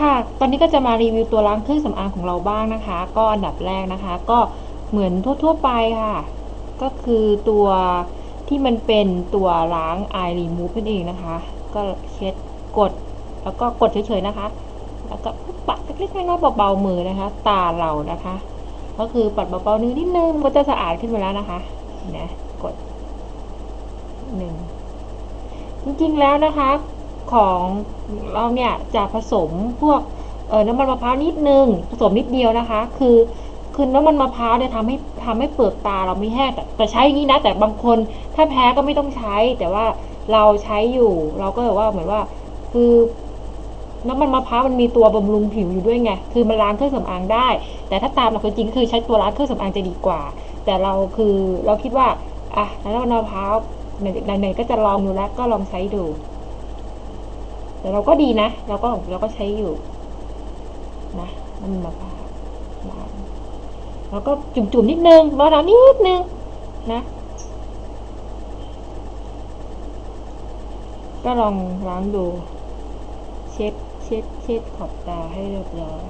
ค่ะ ตอนนี้ก็จะมารีวิวตัวล้างเครื่องสำอางของเราบ้างนะคะ ก็อันดับแรกนะคะ ก็เหมือนทั่วๆไปค่ะ ก็คือตัวที่มันเป็นตัวล้าง eye remove นั่นเองนะคะ ก็เช็ดกด แล้วก็กดเฉยๆนะคะ แล้วก็ปัดเล็กๆน้อยๆเบาๆมือนะคะ ตาเรานะคะ ก็คือปัดเบาๆนิ้วนิดนึงมันก็จะสะอาดขึ้นมาแล้วนะคะนะกดหนึ่งจริงๆแล้วนะคะ ของเราเนี่ยจะผสมพวกเออน้ำมันมะพร้าวนิดนึงผสมนิดเดียวนะคะ คือคือน้ำมันมะพร้าวเนี่ยทำให้ทำให้เปลือกตาเราไม่แห้งแต่แต่ใช้อย่างนี้นะ แต่บางคนถ้าแพ้ก็ไม่ต้องใช้ แต่ว่าเราใช้อยู่ เราก็แบบว่าเหมือนว่า คือน้ำมันมะพร้าวมันมีตัวบำรุงผิวอยู่ด้วยไง คือมันล้างเครื่องสำอางได้ แต่ถ้าตามหลักจริงก็คือใช้ตัวล้างเครื่องสำอางจะดีกว่า แต่เราคือเราคิดว่าอะน้ำมันมะพร้าวไหนๆก็จะลองดูแล้วก็ลองใช้ดู แต่เราก็ดีนะ เราก็เราก็ใช้อยู่ นะมันมะพร้วล้างแล้วก็จุ่มๆนิดนึงร้อนๆนิดนึงนะก็ลองล้างดู เช็ดเช็ดเช็ดขอบตาให้เรียบร้อย